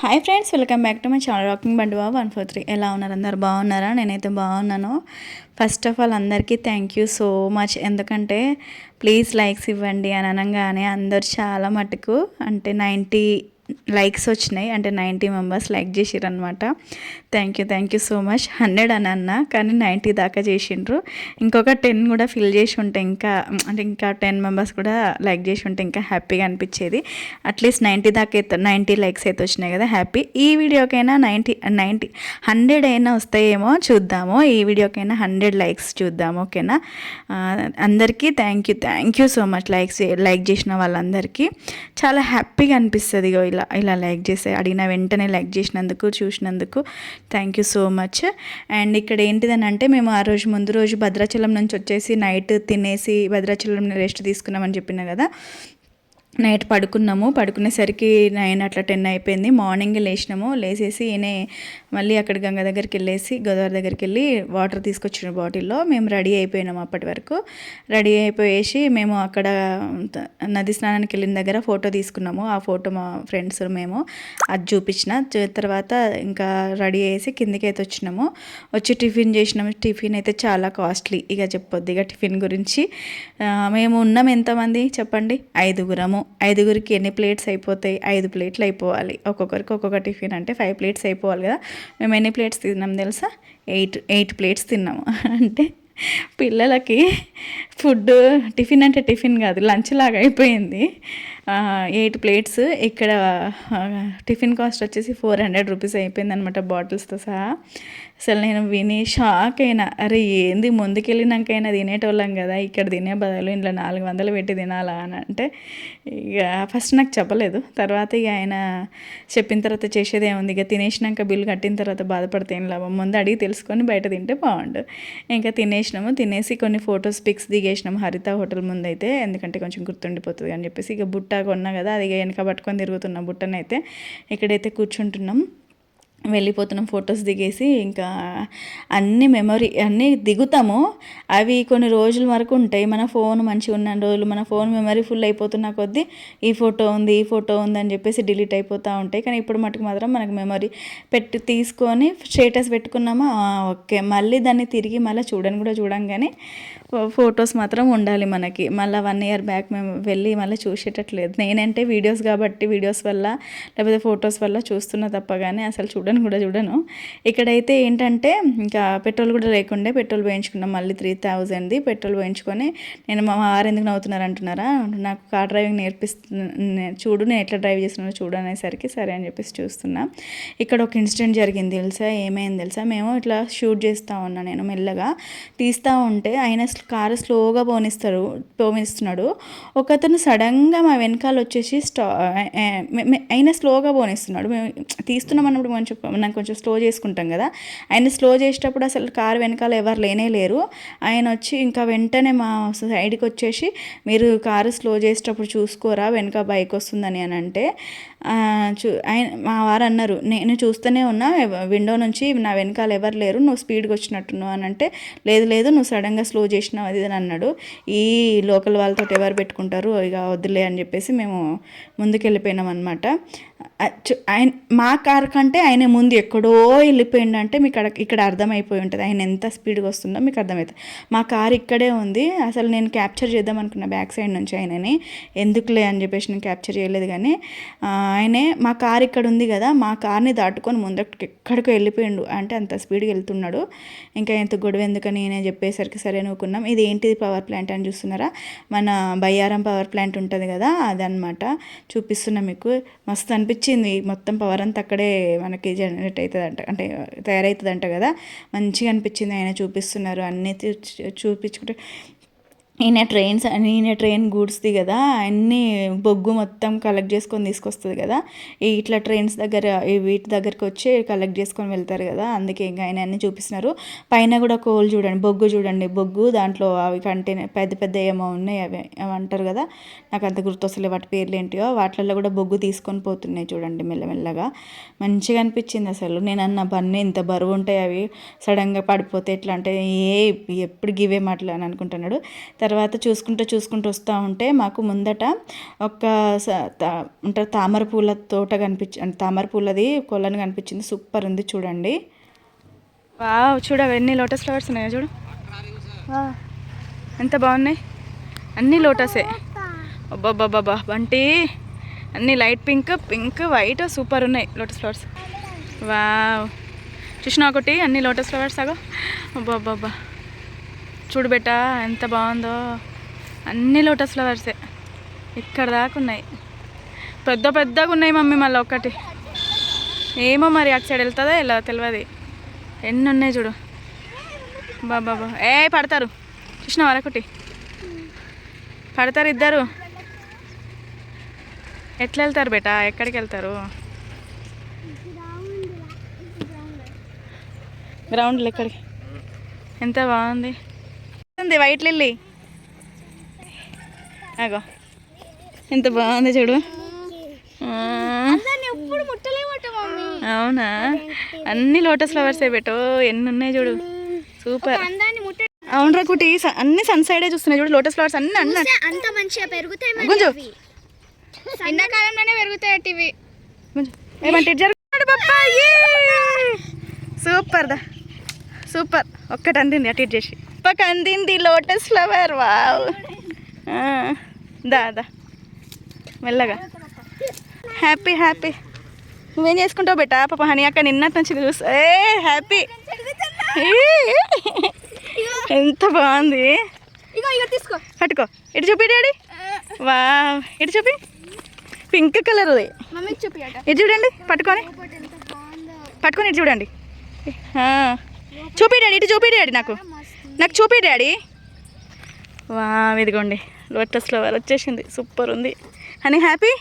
Hi friends welcome back to my channel rocking Bandi Babu one four three ఎలా ఉన్నారు? అందరు బాగున్నారా? నేనైతే బాగున్నాను. ఫస్ట్ ఆఫ్ ఆల్ అందరికీ థ్యాంక్ యూ సో మచ్ ఎందుకంటే ప్లీజ్ లైక్స్ ఇవ్వండి అని అనగానే అందరు చాలా మటుకు అంటే నైంటీ లైక్స్ వచ్చినాయి అంటే నైంటీ మెంబర్స్ లైక్ చేసిర్రు అనమాట thank you thank you so much hundred అని అన్న కానీ నైంటీ దాకా చేసిండ్రు. ఇంకొక టెన్ కూడా ఫిల్ చేసి ఉంటే ఇంకా అంటే ఇంకా టెన్ మెంబర్స్ కూడా లైక్ చేసి ఉంటే ఇంకా హ్యాపీగా అనిపించేది. అట్లీస్ట్ నైంటీ దాకా అయితే నైంటీ లైక్స్ అయితే వచ్చినాయి కదా హ్యాపీ. ఈ వీడియోకైనా నైంటీ నైంటీ హండ్రెడ్ అయినా వస్తాయేమో చూద్దాము. ఈ వీడియోకైనా హండ్రెడ్ లైక్స్ చూద్దాము ఓకేనా? అందరికీ thank you thank you so much likes like చేసిన వాళ్ళందరికీ. చాలా హ్యాపీగా అనిపిస్తుంది ఇలా ఇలా ఇలా లైక్ చేసే అడిగిన వెంటనే లైక్ చేసినందుకు చూసినందుకు thank you so much and ఇక్కడ ఏంటిదని అంటే మేము ఆ రోజు ముందు రోజు భద్రాచలం నుంచి వచ్చేసి నైట్ తినేసి భద్రాచలం రెస్ట్ తీసుకున్నామని చెప్పిన కదా. నైట్ పడుకున్నాము. పడుకునేసరికి నైన్ అట్లా టెన్ అయిపోయింది. మార్నింగ్ లేచినాము. లేచేసి ఈయనే మళ్ళీ అక్కడ గంగ దగ్గరికి వెళ్ళేసి గోదావరి దగ్గరికి వెళ్ళి వాటర్ తీసుకొచ్చిన బాటిల్లో మేము రెడీ అయిపోయినాము అప్పటి వరకు. రెడీ అయిపోయేసి మేము అక్కడ నది స్నానానికి వెళ్ళిన దగ్గర ఫోటో తీసుకున్నాము. ఆ ఫోటో మా ఫ్రెండ్స్ మేము అది చూపించిన. తర్వాత ఇంకా రెడీ అయ్యేసి కిందికి అయితే వచ్చినాము. వచ్చి టిఫిన్ చేసినాము. టిఫిన్ అయితే చాలా కాస్ట్లీ. ఇక చెప్పొద్దు. ఇక టిఫిన్ గురించి మేము ఉన్నాం ఎంతమంది? చెప్పండి. ఐదుగురము. ఐదుగురికి ఎన్ని ప్లేట్స్ అయిపోతాయి? ఐదు ప్లేట్లు అయిపోవాలి. ఒక్కొక్కరికి ఒక్కొక్క టిఫిన్ అంటే ఫైవ్ ప్లేట్స్ అయిపోవాలి కదా. మేము ఎన్ని ప్లేట్స్ తిన్నాం తెలుసా? ఎయిట్ ఎయిట్ ప్లేట్స్ తిన్నాము. అంటే పిల్లలకి ఫుడ్ టిఫిన్ అంటే టిఫిన్ కాదు లంచ్ లాగా అయిపోయింది. Eight plates. ఇక్కడ టిఫిన్ కాస్ట్ వచ్చేసి ఫోర్ హండ్రెడ్ రూపీస్ అయిపోయింది అనమాట బాటిల్స్తో సహా. అసలు నేను విని షాక్ అయినా అరే ఏంది ముందుకెళ్ళినాకైనా తినేటోళ్ళం కదా ఇక్కడ తినే బదులు ఇంట్లో నాలుగు వందలు పెట్టి తినాలా అని అంటే ఇక ఫస్ట్ నాకు చెప్పలేదు. తర్వాత ఇక ఆయన చెప్పిన తర్వాత చేసేదే ఉంది ఇక తినేసినాక బిల్లు కట్టిన తర్వాత బాధపడితే ఏం లాభం? ముందు అడిగి తెలుసుకొని బయట తింటే బాగుండు. ఇంకా తినేసినాము. తినేసి కొన్ని ఫొటోస్ పిక్స్ దిగేసినాం హరిత హోటల్ ముందు అయితే ఎందుకంటే కొంచెం గుర్తుండిపోతుంది అని చెప్పేసి. ఇక బుట్ట కొన్నా కదా అది వెనక పట్టుకొని తిరుగుతున్నాం బుట్టనైతే ఇక్కడైతే కూర్చుంటున్నాం వెళ్ళిపోతున్నాం ఫొటోస్ దిగేసి. ఇంకా అన్ని మెమొరీ అన్నీ దిగుతాము. అవి కొన్ని రోజుల వరకు ఉంటాయి. మన ఫోన్ మంచిగా ఉన్న రోజులు మన ఫోన్ మెమరీ ఫుల్ అయిపోతున్న కొద్దీ ఈ ఫోటో ఉంది ఈ ఫోటో ఉంది అని చెప్పేసి డిలీట్ అయిపోతూ ఉంటాయి. కానీ ఇప్పుడు మటుకు మాత్రం మనకు మెమరీ పెట్టి తీసుకొని స్టేటస్ పెట్టుకున్నామా? ఓకే. మళ్ళీ దాన్ని తిరిగి మళ్ళీ చూడని కూడా చూడంగానే ఫొటోస్ మాత్రం ఉండాలి మనకి. మళ్ళీ వన్ ఇయర్ బ్యాక్ మేము వెళ్ళి మళ్ళీ చూసేటట్లేదు. నేనంటే వీడియోస్ కాబట్టి వీడియోస్ వల్ల లేకపోతే ఫొటోస్ వల్ల చూస్తున్నా తప్ప కానీ అసలు చూడను కూడా చూడను. ఇక్కడైతే ఏంటంటే ఇంకా పెట్రోల్ కూడా లేకుండే పెట్రోల్ పోయించుకున్నాం. మళ్ళీ త్రీ థౌజండ్ది పెట్రోల్ వేయించుకొని నేను మా వారు ఎందుకు నవ్వుతున్నారు అంటున్నారా? నాకు కార్ డ్రైవింగ్ నేర్పిస్తు చూడు నేను ఎట్లా డ్రైవ్ చేస్తున్నానో చూడు అనేసరికి సరే అని చెప్పేసి చూస్తున్నా. ఇక్కడ ఒక ఇన్సిడెంట్ జరిగింది తెలుసా? ఏమైంది తెలుసా? మేము ఇట్లా షూట్ చేస్తూ ఉన్నా నేను మెల్లగా. తీస్తూ ఉంటే ఆయన కారు స్లోగా పోనిస్తారు పోనిస్తున్నాడు. ఒకతను సడన్గా మా వెనకాల వచ్చేసి స్టా అయినా స్లోగా పోనిస్తున్నాడు. మేము తీస్తున్నాం అన్నప్పుడు కొంచెం నాకు కొంచెం స్లో చేసుకుంటాం కదా. ఆయన స్లో చేసేటప్పుడు అసలు కారు వెనకాల ఎవరు లేనే లేరు. ఆయన వచ్చి ఇంకా వెంటనే మా సైడ్కి వచ్చేసి మీరు కారు స్లో చేసేటప్పుడు చూసుకోరా వెనక బైక్ వస్తుందని అని అంటే చూ ఆయన మా వారు అన్నారు నేను చూస్తూనే ఉన్నా విండో నుంచి నా వెనకాల ఎవరు లేరు నువ్వు స్పీడ్గా వచ్చినట్టున్నావు అని అంటే లేదు లేదు నువ్వు సడన్గా స్లో చేసి చేసినాం అది అని అన్నాడు. ఈ లోకల్ వాళ్ళతో ఎవరు పెట్టుకుంటారు ఇక వద్దులే అని చెప్పేసి మేము ముందుకు వెళ్ళిపోయినాం అనమాట ఆయన మా కార్ కంటే ఆయన ముందు ఎక్కడో వెళ్ళిపోయిండంటే మీకు ఇక్కడ అర్థమైపోయి ఉంటుంది. ఆయన ఎంత స్పీడ్గా వస్తుందో మీకు అర్థమవుతుంది మా కార్ ఇక్కడే ఉంది. అసలు నేను క్యాప్చర్ చేద్దాం అనుకున్న బ్యాక్ సైడ్ నుంచి ఆయనని. ఎందుకులే అని చెప్పేసి నేను క్యాప్చర్ చేయలేదు కానీ ఆయనే మా కార్ ఇక్కడ ఉంది కదా మా కార్ని దాటుకొని ముందు ఎక్కడికో వెళ్ళిపోయిండు. అంటే అంత స్పీడ్గా వెళ్తున్నాడు. ఇంకా ఎంత గొడవ ఎందుకని నేనే చెప్పేసరికి సరే అనుకున్నాం. ఇది ఏంటిది పవర్ ప్లాంట్ అని చూస్తున్నారా? మన బయ్యారం పవర్ ప్లాంట్ ఉంటుంది కదా అదనమాట చూపిస్తున్నా మీకు. మస్తు అనిపించింది. మొత్తం పవర్ అంతా అక్కడే మనకి జనరేట్ అవుతుందంట. అంటే తయారవుతుందంట కదా. మంచిగా అనిపించింది. ఆయన చూపిస్తున్నారు. అన్నీ చూపించుకుంటే ఈయన ట్రైన్స్ ఈయన ట్రైన్ గూడ్స్ది కదా అన్నీ బొగ్గు మొత్తం కలెక్ట్ చేసుకొని తీసుకొస్తుంది కదా ఇట్లా ట్రైన్స్ దగ్గర వీటి దగ్గరికి వచ్చి కలెక్ట్ చేసుకొని వెళ్తారు కదా అందుకే ఇంకా ఆయన అన్నీ చూపిస్తున్నారు. పైన కూడా కోల్ చూడండి బొగ్గు చూడండి బొగ్గు దాంట్లో అవి కంటైనర్ పెద్ద పెద్ద ఏమో ఉన్నాయి అవి అవి అంటారు కదా నాకు అంత గుర్తొస్తలే వాటి పేర్లు ఏంటియో వాటిల్లో కూడా బొగ్గు తీసుకొని పోతున్నాయి చూడండి మెల్లమెల్లగా. మంచిగా అనిపించింది అసలు. నేను అన్న బన్నీ ఇంత బరువు ఉంటాయి అవి సడన్గా పడిపోతే ఎట్లా అంటే ఏ ఎప్పుడు గివే మాటలు అని అనుకుంటున్నాడు. తర్వాత చూసుకుంటూ చూసుకుంటూ వస్తూ ఉంటే మాకు ముందట ఒక స- తా- ఉంటారు తామర పూల తోట కనిపించి తామర పూలది కొలను కనిపించింది. సూపర్ ఉంది చూడండి. వావ్ చూడ ఎన్ని లోటస్ ఫ్లవర్స్ ఉన్నాయో చూడు. ఎంత బాగున్నాయి. అన్ని లోటసే. అబ్బాబ్బాబ్బా బంటి. అన్ని light pink pink white super ఉన్నాయి లోటస్ ఫ్లవర్స్. వావ్. చూసినా ఒకటి అన్ని లోటస్ ఫ్లవర్స్ అగో అబ్బాబ్బాబ్బా. చూడు బెట్ట ఎంత బాగుందో. అన్ని లోటస్ ఫ్లవర్సే ఇక్కడ దాకా ఉన్నాయి. పెద్ద పెద్దగా ఉన్నాయి మమ్మీ మళ్ళీ ఒకటి ఏమో మరి అటు సైడ్ వెళ్తుందో ఇలా తెలియదు ఎన్ని ఉన్నాయి చూడు. బాబా ఏ పడతారు. చూసినావా ఒకటి పడతారు ఇద్దరు. ఎట్లా వెళ్తారు బేటా? ఎక్కడికి వెళ్తారు? గ్రౌండ్లో ఎక్కడికి? ఎంత బాగుంది. ఉంది వైట్ లిల్లీ. అగో. ఎంత బాగుంది చూడు. అవునా? అన్ని లోటస్ ఫ్లవర్సే పెట్టు. ఎన్ని ఉన్నాయి చూడు. సూపర్. అవునరా కుటి అన్ని సన్ సైడే చూస్తున్నాయి చూడు లోటస్ ఫ్లవర్స్ అన్ని అన్ని అంత మంచిగా పెరుగుతాయి. ఎండాకాలంలోనే పెరుగుతాయి ఏమంటే సూపర్ దా. సూపర్. ఒక్కటి అందింది అటు ఇటు చేసి. పక్క అందింది లోటస్ ఫ్లవర్ వావ్. ఆ, దా దా. మెల్లగా. Happy happy. నువ్వేం చేసుకుంటావు బెటా? పాప హనీ అక్క నిన్నటి నుంచి చూస్తా ఏ హ్యాపీ. ఎంత బాగుంది. పట్టుకో. ఇటు చూపి డాడీ. వా ఇటు చూపి. పింక్ కలర్ చూపియట. ఇటు చూడండి పట్టుకొని. పట్టుకొని ఇటు చూడండి. చూపి డాడీ. ఇటు చూపి డాడీ నాకు. నాకు చూపి డాడీ. వా ఇదిగోండి. లోటస్ ఫ్లవర్ వచ్చేసింది. సూపర్ ఉంది. అని happy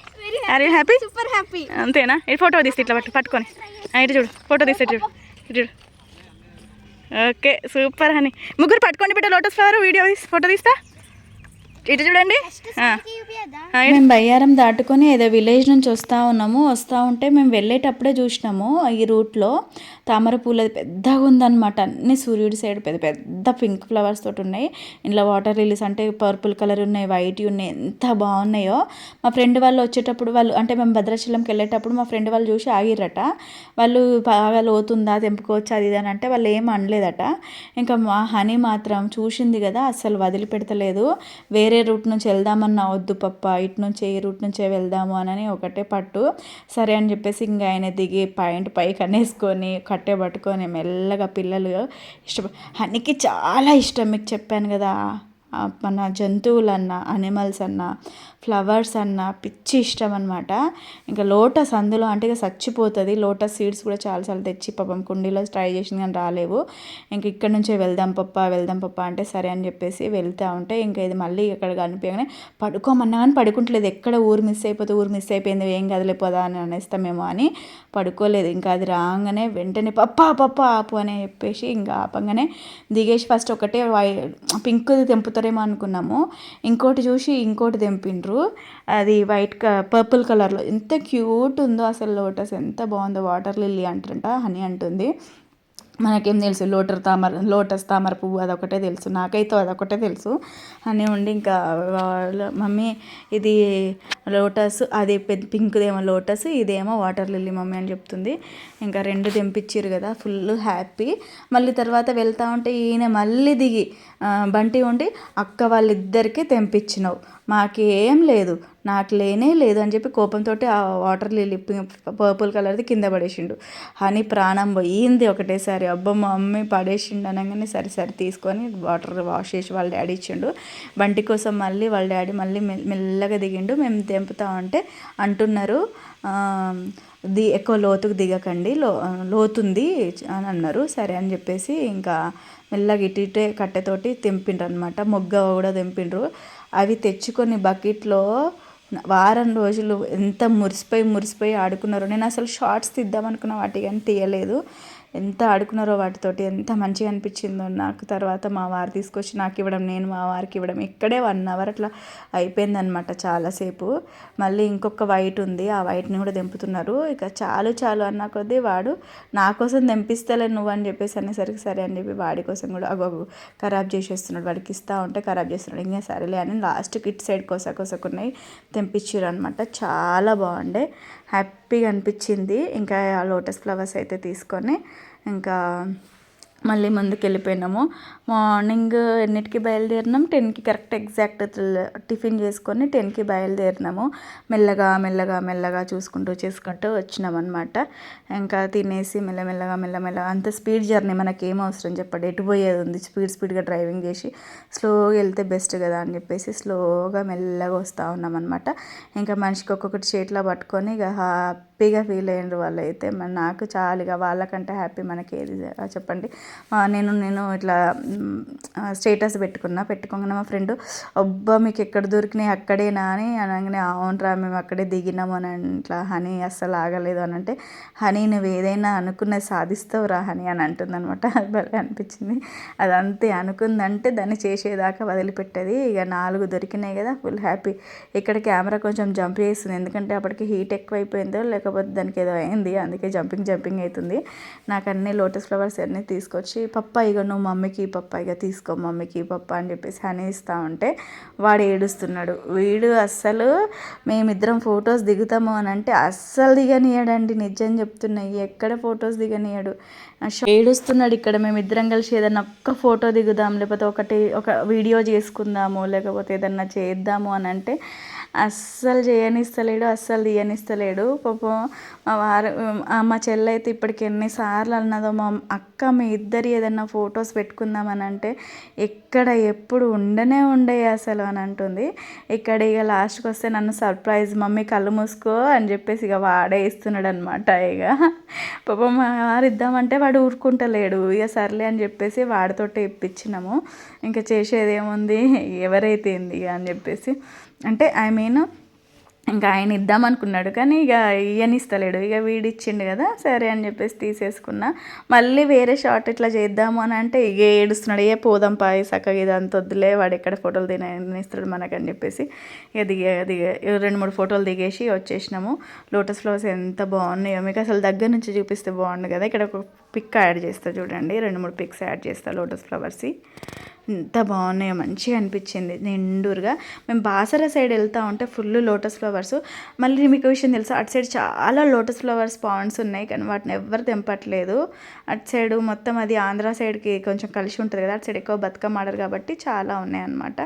are you happy super happy అంతేనా? ఇటు ఫోటో తీస్తే ఇట్లా పట్టు పట్టుకొని. ఇటు చూడు. ఫోటో తీస్తే ఇటు చూడు. ఇటు చూడు. ఓకే సూపర్ హనీ ముగ్గురు పట్టుకొని పెట్టే లోటస్ ఫ్లవర్ వీడియో తీసి ఫోటో తీస్తా? ఇటు చూడండి. మేము బయ్యారం దాటుకొని ఏదో విలేజ్ నుంచి వస్తూ ఉన్నాము. వస్తూ ఉంటే మేము వెళ్ళేటప్పుడే చూసినాము ఈ రూట్లో తామర పూలది పెద్దగా ఉందన్నమాట. అన్ని సూర్యుడి సైడ్ పెద్ద పెద్ద పింక్ ఫ్లవర్స్ తోటి ఉన్నాయి. ఇంట్లో వాటర్ లిలీస్ అంటే పర్పుల్ కలర్ ఉన్నాయి వైట్ ఉన్నాయి ఎంత బాగున్నాయో. మా ఫ్రెండ్ వాళ్ళు వచ్చేటప్పుడు వాళ్ళు అంటే మేము భద్రాచలంకి వెళ్ళేటప్పుడు మా ఫ్రెండ్ వాళ్ళు చూసి ఆగిర్రట. వాళ్ళు బాగా లోతుందా తెంపుకోవచ్చు అది ఇది అని అంటే వాళ్ళు ఏం అనలేదట. ఇంకా మా హనీ మాత్రం చూసింది కదా అస్సలు వదిలిపెడతలేదు. వేరే రూట్ నుంచి వెళ్దామన్నా వద్దు పప్ప ఇటు నుంచి ఏ రూట్ నుంచే వెళ్దాము అని ఒకటే పట్టు. సరే అని చెప్పేసి ఇంకా ఆయన దిగి పాయింట్ పైకి అనేసుకొని కట్టె పట్టుకొని మెల్లగా పిల్లలు ఇష్టప హనీకి చాలా ఇష్టం మీకు చెప్పాను కదా. మన జంతువులన్నా అనిమల్స్ అన్నా ఫ్లవర్స్ అన్నా పిచ్చి ఇష్టం అనమాట ఇంకా లోటస్ అందులో అంటే ఇక చచ్చిపోతుంది. లోటస్ సీడ్స్ కూడా చాలాసార్లు తెచ్చి పాపం కుండీలో ట్రై చేసింది కానీ రాలేవు. ఇంక ఇక్కడ నుంచే వెళ్దాం పప్ప వెళ్దాం పప్ప అంటే సరే అని చెప్పేసి వెళ్తా ఉంటే ఇంకా ఇది మళ్ళీ ఇక్కడ కనిపించగానే పడుకోమన్నా కానీ పడుకుంటలేదు. ఎక్కడ ఊరు మిస్ అయిపోతే ఊరు మిస్ అయిపోయింది. ఏం కదలేపోదా అని అనేస్తామేమో అని పడుకోలేదు. ఇంకా అది రాగానే వెంటనే పప్ప పప్ప ఆపు అని చెప్పేసి ఇంకా ఆపంగానే దిగేసి ఫస్ట్ ఒకటే వై పింక్ది తెంపుతారేమో అనుకున్నాము. ఇంకోటి చూసి ఇంకోటి తెంపిండ్రు. అది వైట్ క పర్పుల్ కలర్లో. ఎంత క్యూట్ ఉందో అసలు లోటస్. ఎంత బాగుందో వాటర్ లిల్లీ అంటారంట హనీ అంటుంది. మనకేం తెలుసు లోటర్ తామర లోటస్ తామర పువ్వు అదొకటే తెలుసు నాకైతే అదొకటే తెలుసు. అని ఉండి ఇంకా వాళ్ళ మమ్మీ ఇది లోటస్ అది పెద్ద పింక్దేమో లోటస్ ఇదేమో వాటర్ లిల్లీ మమ్మీ అని చెప్తుంది. ఇంకా రెండు తెంపించారు కదా ఫుల్ హ్యాపీ. మళ్ళీ తర్వాత వెళ్తా ఉంటే ఈయన మళ్ళీ దిగి బంటి ఉండి అక్క వాళ్ళిద్దరికీ తెంపించినావు మాకేం లేదు నాకు లేనే లేదు అని చెప్పి కోపంతో ఆ వాటర్ లిల్లీ పర్పుల్ కలర్ది కింద పడేసిండు. హనీ ప్రాణం పోయింది ఒకటేసారి. అబ్బా మా మమ్మీ పడేసిండు అనగానే సరే సరే తీసుకొని వాటర్ వాష్ చేసి వాళ్ళ డాడీ ఇచ్చిండు. బంటి కోసం మళ్ళీ వాళ్ళ డాడీ మళ్ళీ మెల్లగా దిగిండు. మేము తెంపుతా ఉంటే అంటున్నారు ది ఎక్కువ లోతుకు దిగకండి. లో లోతుంది అని అన్నారు. సరే అని చెప్పేసి ఇంకా మెల్లగా ఇటు ఇటే కట్టెతోటి తెంపిండ్రు అనమాట మొగ్గ కూడా తెంపిండ్రు. అవి తెచ్చుకొని బకెట్లో వారం రోజులు ఎంత మురిసిపోయి మురిసిపోయి ఆడుకున్నారు. నేను అసలు షార్ట్స్ తీద్దాం అనుకున్న వాటి కానీ తీయలేదు. ఎంత ఆడుకున్నారో వాటితోటి ఎంత మంచిగా అనిపించిందో నాకు తర్వాత మా వారు తీసుకొచ్చి నాకు ఇవ్వడం నేను మా వారికి ఇవ్వడం ఇక్కడే వన్ అవర్ అట్లా అయిపోయిందనమాట చాలాసేపు. మళ్ళీ ఇంకొక వైట్ ఉంది ఆ వైట్ని కూడా తెంపుతున్నారు. ఇక చాలు చాలు అన్న కొద్దీ వాడు నా కోసం తెంపిస్తలే నువ్వు అని చెప్పేసి అనేసరికి సరే అని చెప్పి వాడి కోసం కూడా అగో ఖరాబ్ చేసేస్తున్నాడు. వాడికి ఇస్తా ఉంటే ఖరాబ్ చేస్తున్నాడు. ఇంకా సరేలే అని లాస్ట్కి ఇటు సైడ్ కోస కోసకున్నాయి తెంపించారు అనమాట చాలా బాగుండే. హ్యాపీగా అనిపించింది. ఇంకా ఆ లోటస్ ఫ్లవర్స్ అయితే తీసుకొని ఇంకా మళ్ళీ ముందుకు వెళ్ళిపోయినాము మార్నింగ్ ఎన్నిటికి బయలుదేరినాం? టెన్కి కరెక్ట్ ఎగ్జాక్ట్ టిఫిన్ చేసుకొని టెన్కి బయలుదేరినాము. మెల్లగా మెల్లగా మెల్లగా చూసుకుంటూ చేసుకుంటూ వచ్చినాం అనమాట ఇంకా తినేసి మెల్లమెల్లగా మెల్లమెల్లగా అంత స్పీడ్ జర్నీ మనకి ఏం అవసరం చెప్పండి. ఎటు పోయేది ఉంది? స్పీడ్ స్పీడ్గా డ్రైవింగ్ చేసి స్లోగా వెళ్తే బెస్ట్ కదా అని చెప్పేసి స్లోగా మెల్లగా వస్తూ ఉన్నాం అనమాట ఇంకా మనిషికి ఒక్కొక్కటి చేతిలో పట్టుకొని ఇక హ్యాపీగా ఫీల్ అయ్యారు వాళ్ళు అయితే మరి నాకు చాలు ఇక వాళ్ళకంటే హ్యాపీ మనకి ఏది చెప్పండి. నేను నేను ఇట్లా స్టేటస్ పెట్టుకున్నా. పెట్టుకోగానే మా ఫ్రెండ్ అబ్బా మీకు ఎక్కడ దొరికినాయి అక్కడేనా అని అనగానే అవునరా మేము అక్కడే దిగినాము అని ఇట్లా హనీ అస్సలు ఆగలేదు అని అంటే హనీ నువ్వు ఏదైనా అనుకున్నది సాధిస్తావురా హనీ అని అంటుందన్నమాట. అది భలే అనిపించింది. అది అంతే అనుకుందంటే దాన్ని చేసేదాకా వదిలిపెట్టేది. ఇక నాలుగు దొరికినాయి కదా ఫుల్ హ్యాపీ. ఇక్కడ కెమెరా కొంచెం జంప్ చేస్తుంది. ఎందుకంటే అప్పటికి హీట్ ఎక్కువైపోయిందో లేక లేకపోతే దానికి ఏదో అయింది అందుకే జంపింగ్ జంపింగ్ అవుతుంది. నాకు అన్ని లోటస్ ఫ్లవర్స్ అన్నీ తీసుకొచ్చి పప్ప ఇక నువ్వు మమ్మీకి పప్ప ఇక తీసుకో మమ్మీకి పప్ప అని చెప్పేసి అని ఇస్తా ఉంటే వాడు ఏడుస్తున్నాడు. వీడు అస్సలు మేమిద్దరం ఫొటోస్ దిగుతాము అని అంటే అస్సలు దిగనీయడండి నిజం చెప్తున్నాయి ఎక్కడ ఫొటోస్ దిగనీయడు ఏడుస్తున్నాడు ఇక్కడ మేమిద్దరం కలిసి ఏదన్నా ఒక్క ఫోటో దిగుదాం లేకపోతే ఒకటి ఒక వీడియో చేసుకుందాము లేకపోతే ఏదన్నా చేద్దాము అని అంటే అస్సలు చేయనిస్తలేడు అస్సలు తీయనిస్తలేడు. పాపం మా వారు మా చెల్లి అయితే ఇప్పటికి ఎన్నిసార్లు అన్నదో మా అక్క మీ ఇద్దరి ఏదన్నా ఫొటోస్ పెట్టుకుందామని అంటే ఎక్కడ ఎప్పుడు ఉండనే ఉండే అసలు అని అంటుంది. ఇక్కడ ఇక లాస్ట్కి వస్తే నన్ను సర్ప్రైజ్ మమ్మీ కళ్ళు మూసుకో అని చెప్పేసి ఇక వాడే ఇస్తున్నాడు అనమాట ఇక. పాపం మా వారు ఇద్దామంటే వాడు ఊరుకుంటలేడు. ఇక సర్లే అని చెప్పేసి వాడితోటే ఇప్పించినాము. ఇంకా చేసేది ఏముంది? ఎవరైతే ఇక అని చెప్పేసి. అంటే ఐ మీన్ ఇంకా ఆయన ఇద్దామనుకున్నాడు కానీ ఇక ఇస్తలేడు. ఇక వీడిచ్చిండు కదా సరే అని చెప్పేసి తీసేసుకున్నా. మళ్ళీ వేరే షార్ట్ ఇట్లా చేద్దాము అని అంటే ఇక ఏడుస్తున్నాడు. ఏ పోదాం పాయి చక్కగా ఇదంతా వద్దులే వాడు ఎక్కడ ఫోటోలు తినేస్తాడు మనకని చెప్పేసి. ఇక దిగే దిగ రెండు మూడు ఫోటోలు దిగేసి వచ్చేసినాము. లోటస్ ఫ్లవర్స్ ఎంత బాగున్నాయో మీకు అసలు దగ్గర నుంచి చూపిస్తే బాగుండు కదా. ఇక్కడ ఒక పిక్ యాడ్ చేస్తా చూడండి. రెండు మూడు పిక్స్ యాడ్ చేస్తా లోటస్ ఫ్లవర్స్ ఎంత బాగున్నాయో మంచిగా అనిపించింది. నిండూరుగా. మేము బాసర సైడ్ వెళ్తా ఉంటే ఫుల్ లోటస్ ఫ్లవర్స్. మళ్ళీ మీకు విషయం తెలుసా అటు సైడ్ చాలా లోటస్ ఫ్లవర్స్ పాండ్స్ ఉన్నాయి కానీ వాటిని ఎవ్వరు తెంపట్లేదు. అటు సైడ్ మొత్తం అది ఆంధ్ర సైడ్కి కొంచెం కలిసి ఉంటుంది కదా అటు సైడ్ ఎక్కువ బతుకమ్మ ఆడరు కాబట్టి చాలా ఉన్నాయన్నమాట.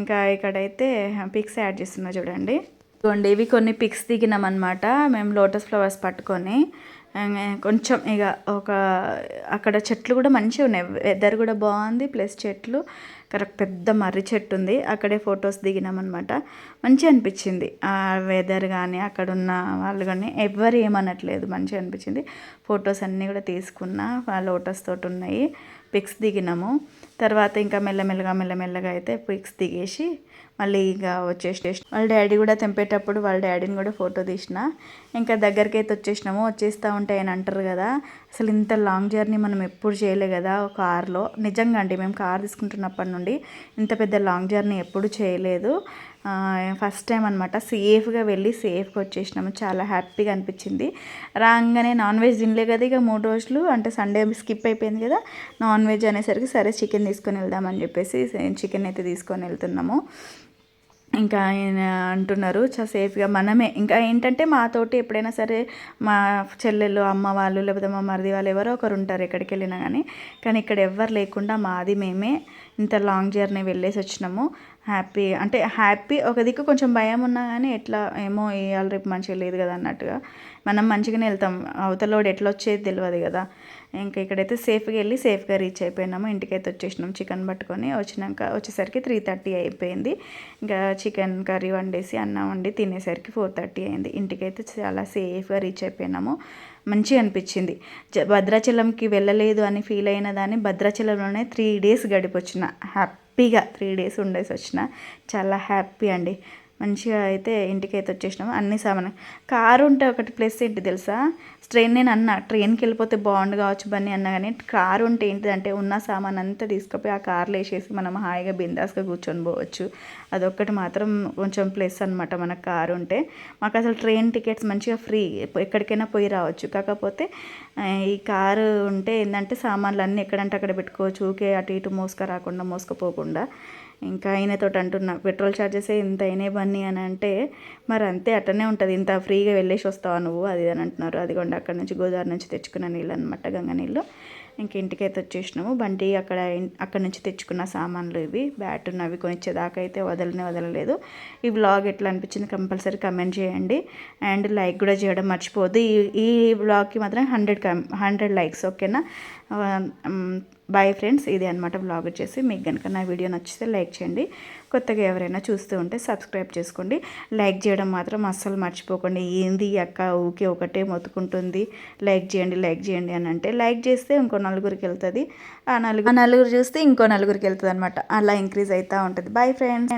ఇంకా ఇక్కడైతే పిక్స్ యాడ్ చేస్తున్నా చూడండి. ఇదిగోండి ఇవి కొన్ని పిక్స్ దిగినాం అనమాట మేము లోటస్ ఫ్లవర్స్ పట్టుకొని కొంచెం ఇక ఒక అక్కడ చెట్లు కూడా మంచిగా ఉన్నాయి. వెదర్ కూడా బాగుంది ప్లస్ చెట్లు కరెక్ట్ పెద్ద మర్రి చెట్టు ఉంది. అక్కడే ఫొటోస్ దిగినామన్నమాట మంచిగా అనిపించింది. ఆ వెదర్ కానీ అక్కడ ఉన్న వాళ్ళు కానీ ఎవరు ఏమనట్లేదు. మంచిగా అనిపించింది. ఫొటోస్ అన్నీ కూడా తీసుకున్నా లోటస్ తోటి ఉన్నాయి. పిక్స్ దిగినాము. తర్వాత ఇంకా మెల్లమెల్లగా మెల్లమెల్లగా అయితే పిక్స్ దిగేసి మళ్ళీ ఇక వచ్చేసి వాళ్ళ డాడీ కూడా తెంపేటప్పుడు వాళ్ళ డాడీని కూడా ఫోటో తీసిన. ఇంకా దగ్గరికి అయితే వచ్చేసినాము. వచ్చేస్తూ ఉంటే ఆయన అంటారు కదా అసలు ఇంత లాంగ్ జర్నీ మనం ఎప్పుడు చేయలే కదా ఒక కార్లో. నిజంగా అండి మేము కార్ తీసుకుంటున్నప్పటి నుండి ఇంత పెద్ద లాంగ్ జర్నీ ఎప్పుడు చేయలేదు. ఫస్ట్ టైం అనమాట సేఫ్గా వెళ్ళి సేఫ్గా వచ్చేసినాము. చాలా హ్యాపీగా అనిపించింది. రాగానే నాన్ వెజ్ తినలే కదా ఇక మూడు రోజులు. అంటే సండే స్కిప్ అయిపోయింది కదా. నాన్ వెజ్ అనేసరికి సరే చికెన్ తీసుకొని వెళ్దామని చెప్పేసి చికెన్ అయితే తీసుకొని వెళ్తున్నాము. ఇంకా ఆయన అంటున్నారు చాలా సేఫ్గా మనమే. ఇంకా ఏంటంటే మాతోటి ఎప్పుడైనా సరే మా చెల్లెళ్ళు అమ్మ వాళ్ళు లేకపోతే మా మరిది వాళ్ళు ఎవరో ఒకరు ఉంటారు ఎక్కడికి వెళ్ళినా కానీ కానీ ఇక్కడ ఎవ్వరు లేకుండా మాది మేమే ఇంత లాంగ్ జర్నీ వెళ్ళేసి వచ్చినాము. హ్యాపీ అంటే హ్యాపీ ఒక దిక్కు కొంచెం భయం ఉన్నా కానీ ఎట్లా ఏమో వేయాలి రేపు మంచిగా లేదు కదా అన్నట్టుగా మనం మంచిగానే వెళ్తాం. అవతలోడు ఎట్లా వచ్చేది తెలియదు కదా. ఇంకా ఇక్కడైతే సేఫ్గా వెళ్ళి సేఫ్గా రీచ్ అయిపోయినాము. ఇంటికైతే వచ్చేసినాం చికెన్ పట్టుకొని. వచ్చినాక వచ్చేసరికి త్రీ థర్టీ అయిపోయింది. ఇంకా చికెన్ కర్రీ వండేసి అన్నం వండి తినేసరికి ఫోర్ థర్టీ అయింది. ఇంటికైతే చాలా సేఫ్గా రీచ్ అయిపోయినాము. మంచిగా అనిపించింది. జ- భద్రాచలంకి వెళ్ళలేదు అని ఫీల్ అయిన దాన్ని భద్రాచలంలోనే త్రీ డేస్ గడిపొచ్చిన. హ్యాపీ హ్యాపీగా త్రీ డేస్ ఉండేసి వచ్చిన. చాలా హ్యాపీ అండి. మంచిగా అయితే ఇంటికి అయితే వచ్చేసినాము. అన్ని సామాన్ కారు ఉంటే ఒకటి ప్లస్ ఏంటి తెలుసా? ట్రైన్ నేను అన్న ట్రైన్కి వెళ్ళిపోతే బాగుండు కావచ్చు బన్నీ అన్నా కానీ కారు ఉంటే ఏంటిదంటే ఉన్న సామాన్ అంతా తీసుకుపోయి ఆ కార్లో వేసేసి మనం హాయిగా బిందాస్గా కూర్చొని పోవచ్చు. అదొక్కటి మాత్రం కొంచెం ప్లస్ అనమాట మన కారు ఉంటే. మాకు అసలు ట్రైన్ టికెట్స్ మంచిగా ఫ్రీ ఎక్కడికైనా పోయి రావచ్చు. కాకపోతే ఈ కారు ఉంటే ఏంటంటే సామాన్లు అన్నీ ఎక్కడంటే అక్కడ పెట్టుకోవచ్చు. ఊకే అటు ఇటు మోసుక రాకుండా మోసుకుపోకుండా. ఇంకా ఆయనతో అంటున్నా పెట్రోల్ ఛార్జెస్ ఇంత అయినాయి బన్నీ అని అంటే మరి అంతే అట్టనే ఉంటుంది ఇంత ఫ్రీగా వెళ్ళేసి వస్తావా నువ్వు? అది అని అంటున్నారు. అదిగోండి అక్కడ నుంచి గోదావరి నుంచి తెచ్చుకున్న నీళ్ళు అనమాట గంగ నీళ్ళు. ఇంక ఇంటికైతే వచ్చేసినాము. బండి అక్కడ అక్కడ నుంచి తెచ్చుకున్న సామాన్లు ఇవి బ్యాట్ ఉన్నవి కొనిచ్చేదాకా అయితే వదలనే వదలలేదు. ఈ వ్లాగ్ ఎట్లా అనిపించింది కంపల్సరీ కమెంట్ చేయండి. అండ్ లైక్ కూడా చేయడం మర్చిపోవద్దు. ఈ ఈ వ్లాగ్కి మాత్రం హండ్రెడ్ కమ్ హండ్రెడ్ లైక్స్ ఓకేనా? బాయ్ ఫ్రెండ్స్ ఇది అనమాట బ్లాగ్ వచ్చేసి. మీకు కనుక నా వీడియో నచ్చితే లైక్ చేయండి. కొత్తగా ఎవరైనా చూస్తూ ఉంటే సబ్స్క్రైబ్ చేసుకోండి. లైక్ చేయడం మాత్రం అస్సలు మర్చిపోకండి. ఏంది అక్క ఊకే ఒకటే మొత్తుకుంటుంది? లైక్ చేయండి లైక్ చేయండి అని అంటే లైక్ చేస్తే ఇంకో నలుగురికి వెళ్తుంది. ఆ నలుగురు నలుగురు చూస్తే ఇంకో నలుగురికి వెళ్తుంది అనమాట అలా ఇంక్రీజ్ అవుతూ ఉంటుంది. Bye friends